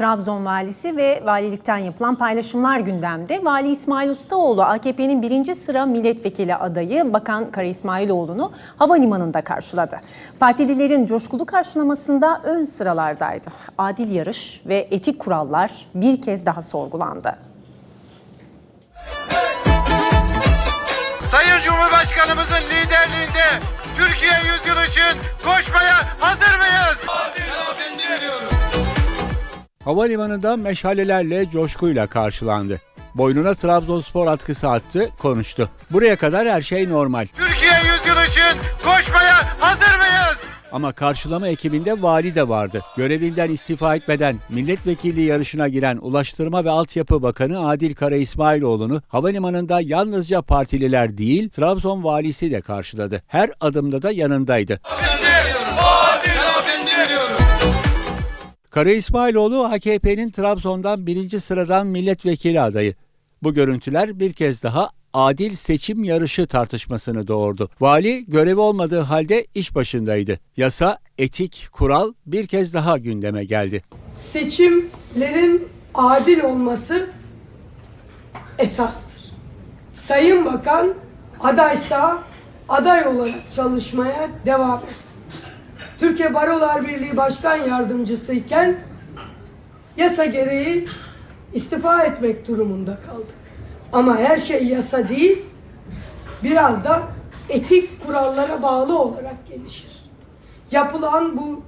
Trabzon valisi ve valilikten yapılan paylaşımlar gündemde. Vali İsmail Ustaoğlu AKP'nin birinci sıra milletvekili adayı Bakan Kara İsmailoğlu'nu havalimanında karşıladı. Partililerin coşkulu karşılamasında ön sıralardaydı. Adil yarış ve etik kurallar bir kez daha sorgulandı. Sayın Cumhurbaşkanımızın liderliğinde Türkiye yüzyıl için koşmaya hazır mıyız? Havalimanında meşalelerle coşkuyla karşılandı. Boynuna Trabzonspor atkısı attı, konuştu. Buraya kadar her şey normal. Türkiye yüzyıl için koşmaya hazır mıyız? Ama karşılama ekibinde vali de vardı. Görevinden istifa etmeden milletvekilliği yarışına giren Ulaştırma ve Altyapı Bakanı Adil Kara İsmailoğlu'nu havalimanında yalnızca partililer değil, Trabzon valisi de karşıladı. Her adımda da yanındaydı. Kara İsmailoğlu AKP'nin Trabzon'dan birinci sıradan milletvekili adayı. Bu görüntüler bir kez daha adil seçim yarışı tartışmasını doğurdu. Vali görevi olmadığı halde iş başındaydı. Yasa, etik, kural bir kez daha gündeme geldi. seçimlerin adil olması esastır. Sayın Bakan adaysa aday olarak çalışmaya devam etsin. Türkiye Barolar Birliği Başkan Yardımcısıyken yasa gereği istifa etmek durumunda kaldık. Ama her şey yasa değil, biraz da etik kurallara bağlı olarak gelişir yapılan bu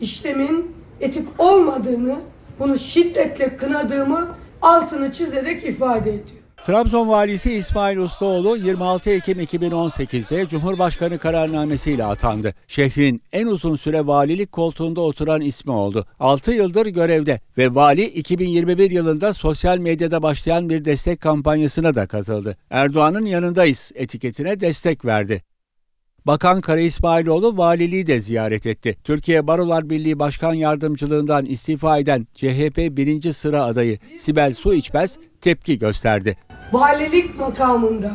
işlemin etik olmadığını, bunu şiddetle kınadığımı altını çizerek ifade ediyor. Trabzon valisi İsmail Ustaoğlu 26 Ekim 2018'de Cumhurbaşkanı kararnamesiyle atandı. Şehrin en uzun süre valilik koltuğunda oturan ismi oldu. 6 yıldır görevde ve vali 2021 yılında sosyal medyada başlayan bir destek kampanyasına da katıldı. Erdoğan'ın yanındayız etiketine destek verdi. Bakan Kara İsmailoğlu valiliği de ziyaret etti. Türkiye Barolar Birliği Başkan Yardımcılığından istifa eden CHP birinci sıra adayı Sibel Su İçmez tepki gösterdi. Valilik makamında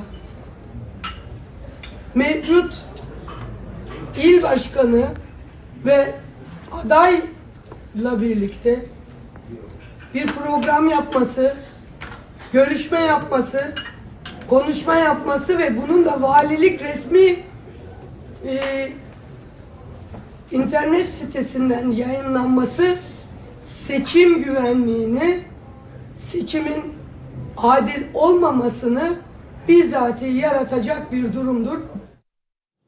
mevcut il başkanı ve adayla birlikte bir program yapması, görüşme yapması, konuşma yapması ve bunun da valilik resmi e, internet sitesinden yayınlanması seçim güvenliğini, seçimin adil olmamasını bizatihi yaratacak bir durumdur.